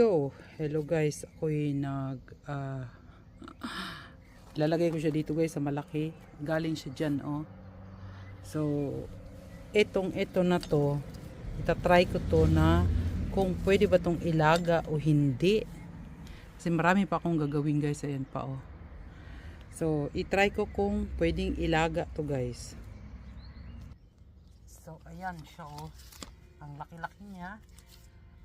So, hello guys. Ako'y nag ah, lalagay ko siya dito guys sa malaki. Galing siya dyan oh. So, etong ito na to, itatry ko to na kung pwede ba tong ilaga o hindi. Kasi marami pa akong gagawin guys. Ayan pa oh. So, itry ko kung pwedeng ilaga to guys. So, ayan siya oh. Ang laki-laki niya.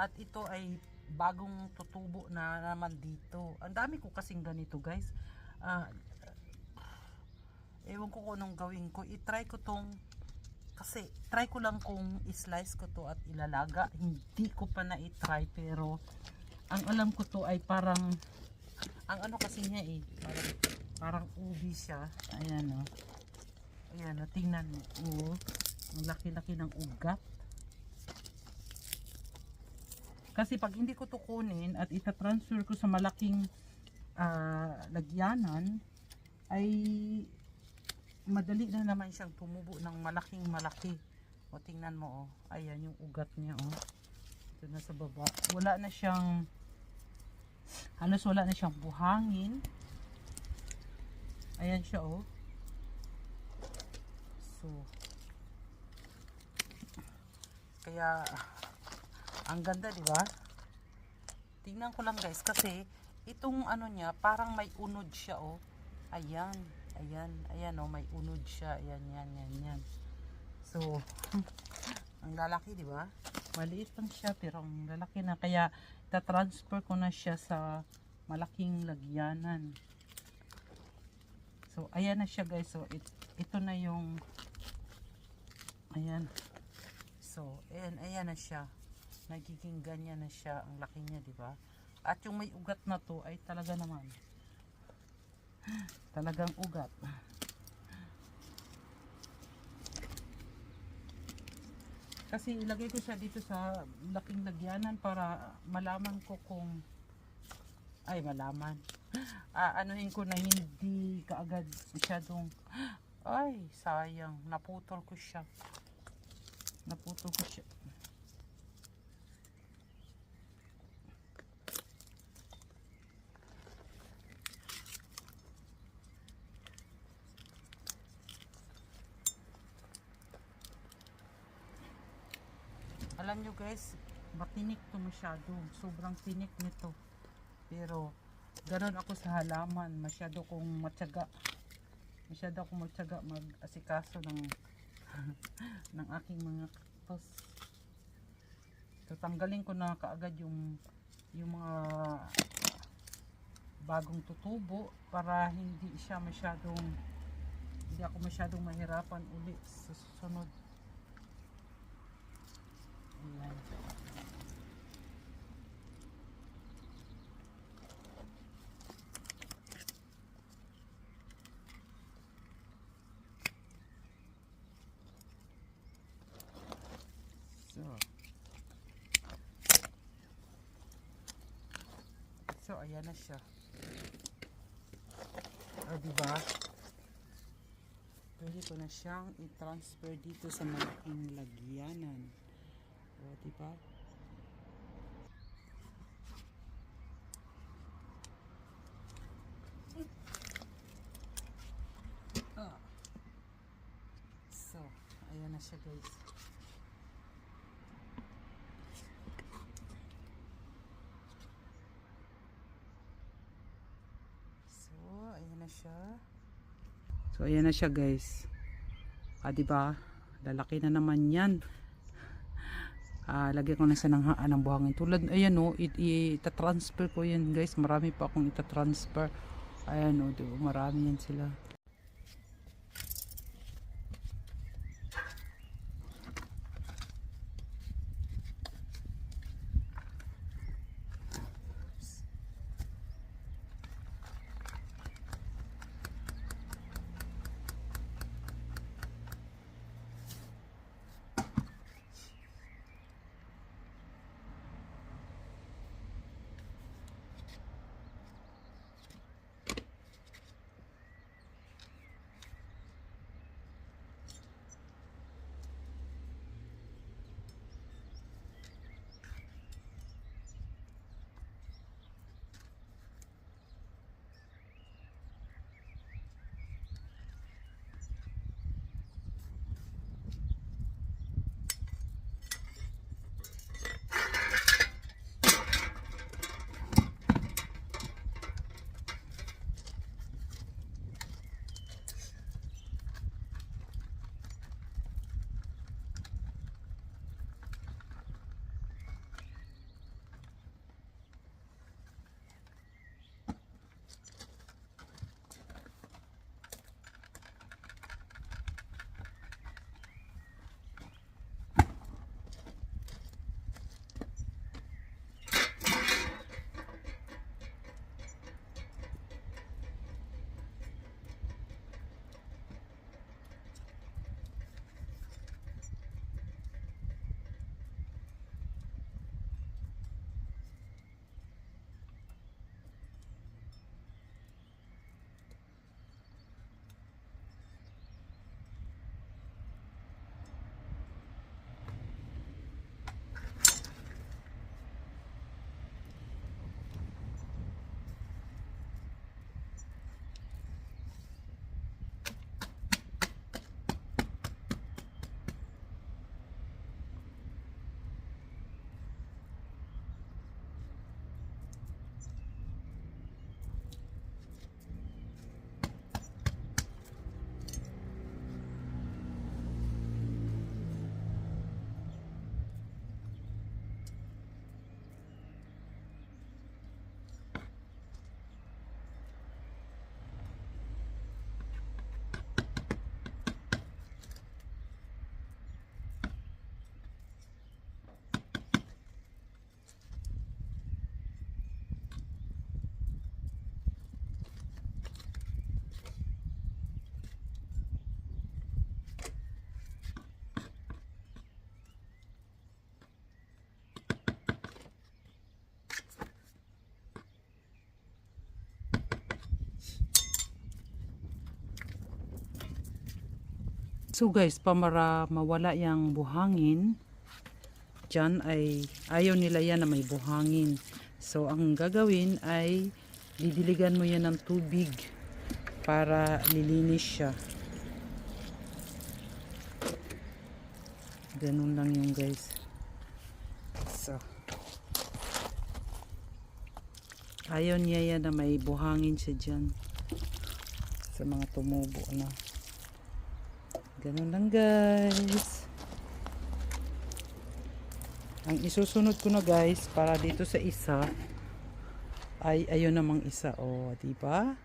At ito ay bagong tutubo na naman dito. Ang dami ko kasing ganito guys. Ah, ewan ko kung anong gawin ko. I-try ko tong kasi try ko lang kung i-slice ko to at ilalaga. Hindi ko pa na i-try pero ang alam ko to ay parang ang ano kasi niya eh parang, parang ubi siya. Ayan oh. Ayan oh, tingnan mo. Oh, ang laki-laki ng ugat. Kasi pag hindi ko to kunin at itatransfer ko sa malaking ah, lagyanan, ay madali na naman siyang tumubo ng malaking malaki. O tingnan mo, oh. ayan yung ugat niya. Oh. Ito na sa baba. Wala na siyang, halos wala na siyang buhangin. Ayan siya, oh. So, kaya, ang ganda, di ba? Tingnan ko lang guys kasi itong ano niya parang may unod siya oh. Ayan, ayan, ayan oh, may unod siya. Ayan, yan, yan, yan. So, ang lalaki, di ba? Maliit lang siya pero ang lalaki na kaya ta-transfer ko na siya sa malaking lagyanan. So, ayan na siya guys. So, it, ito na yung ayan. So, ayan, ayan na siya nagiging ganyan na siya ang laki niya di ba? At yung may ugat na to ay talaga naman. Talagang ugat. Kasi ilagay ko siya dito sa laking lagyanan para malaman ko kung ay malaman. Ah, anuhin ko na hindi kaagad masyadong ay sayang. Naputol ko siya. Naputol ko siya alam nyo guys matinik to masyado. Sobrang tinik nito. Pero ganun ako sa halaman. Masyado kong matyaga. Masyado akong matyaga mag asikaso ng ng aking mga cactus tatanggalin ko na kaagad yung yung mga bagong tutubo para hindi siya masyadong hindi ako masyadong mahirapan uli sa susunod. So. Ayan na siya. O, diba? Pwede ko na siyang i-transfer dito sa malaking lagyanan. O, diba? Ah. So, ayan na siya guys. So, ayan na siya. So, ayan na siya guys. Ah, diba? Lalaki na naman yan ah lagyan ko na sa ng, ah, ng buhangin. Tulad ayan o it, ita-transfer ko yan guys. Marami pa akong ita-transfer. Ayan o diba marami yan sila So guys, para mawala yung buhangin, dyan ay ayaw nila yan na may buhangin. So ang gagawin ay didiligan mo yan ng tubig para lilinis siya. Ganun lang yung guys. So ayaw niya yan na may buhangin siya dyan sa mga tumubo na. Ganun lang guys. Ang isusunod ko na guys para dito sa isa ay ayun namang isa oh, di ba?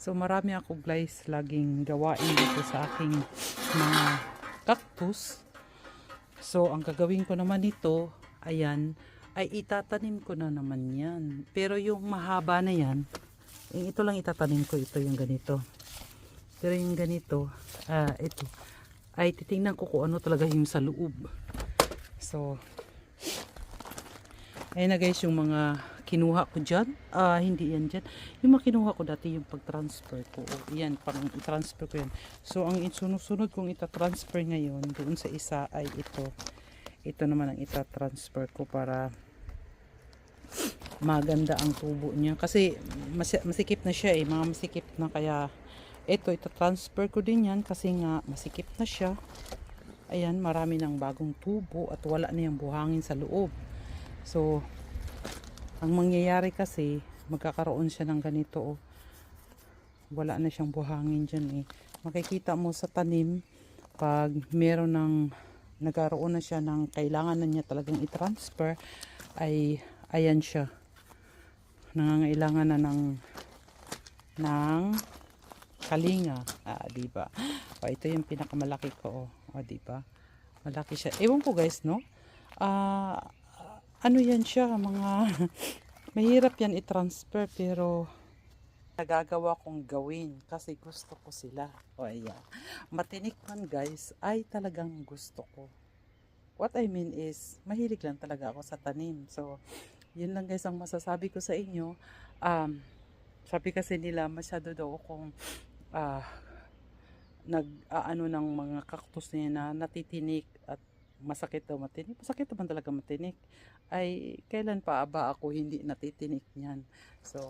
So marami ako guys laging gawain dito sa aking mga cactus. So ang gagawin ko naman nito, ayan, ay itatanim ko na naman yan. Pero yung mahaba na yan, yung ito lang itatanim ko, ito yung ganito. Pero yung ganito, ah, ito, ay titingnan ko kung ano talaga yung sa loob. So, ayun na guys yung mga kinuha ko dyan. Ah, hindi yan dyan. Yung mga kinuha ko dati yung pag-transfer ko. O, yan, pang i-transfer ko yan. So, ang sunod-sunod kong ita-transfer ngayon doon sa isa ay ito. Ito naman ang ita-transfer ko para maganda ang tubo niya. Kasi mas- masikip na siya eh. Mga masikip na kaya ito, ita-transfer ko din yan kasi nga masikip na siya. Ayan, marami ng bagong tubo at wala na yung buhangin sa loob. So, ang mangyayari kasi, magkakaroon siya ng ganito oh. Wala na siyang buhangin dyan eh. Makikita mo sa tanim, pag meron ng, nagkaroon na siya ng kailangan na niya talagang i-transfer, ay, ayan siya. Nangangailangan na ng, ng kalinga. Ah, di ba? O, ito yung pinakamalaki ko, oh. O, di ba? Malaki siya. Ewan ko guys, no? Ah, ano yan siya, mga mahirap yan i-transfer pero nagagawa kong gawin kasi gusto ko sila. O ayan. Matinik man guys ay talagang gusto ko. What I mean is, mahilig lang talaga ako sa tanim. So, yun lang guys ang masasabi ko sa inyo. Um, sabi kasi nila masyado daw akong ah, nag aano ng mga cactus niya na natitinik at masakit daw matinik. Masakit naman talaga matinik. Ay, kailan pa ba ako hindi natitinik niyan? So,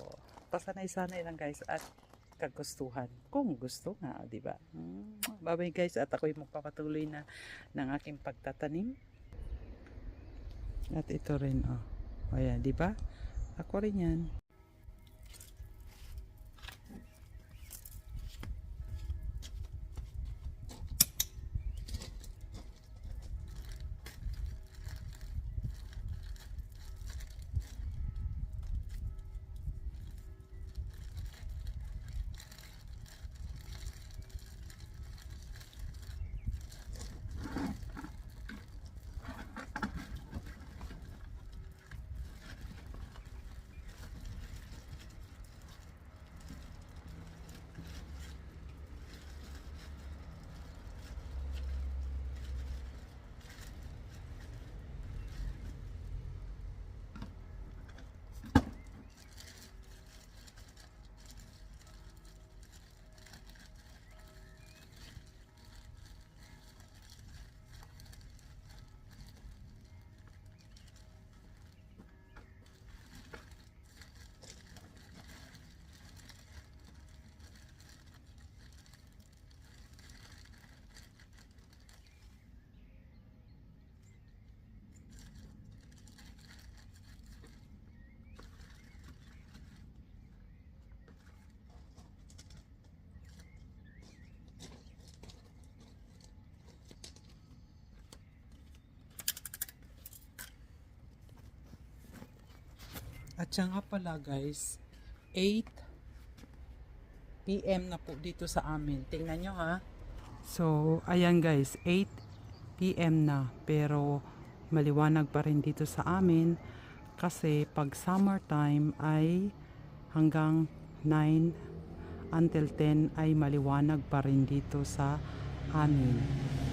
pasanay-sanay lang guys at kagustuhan. Kung gusto nga, di ba? Mm, Bye-bye guys at ako'y magpapatuloy na ng aking pagtatanim. At ito rin, oh. Ayan, di ba? Ako rin yan. At siya nga pala guys, 8 PM na po dito sa amin. Tingnan nyo ha. So, ayan guys, 8 PM na. Pero maliwanag pa rin dito sa amin. Kasi pag summertime ay hanggang 9 until 10 ay maliwanag pa rin dito sa amin.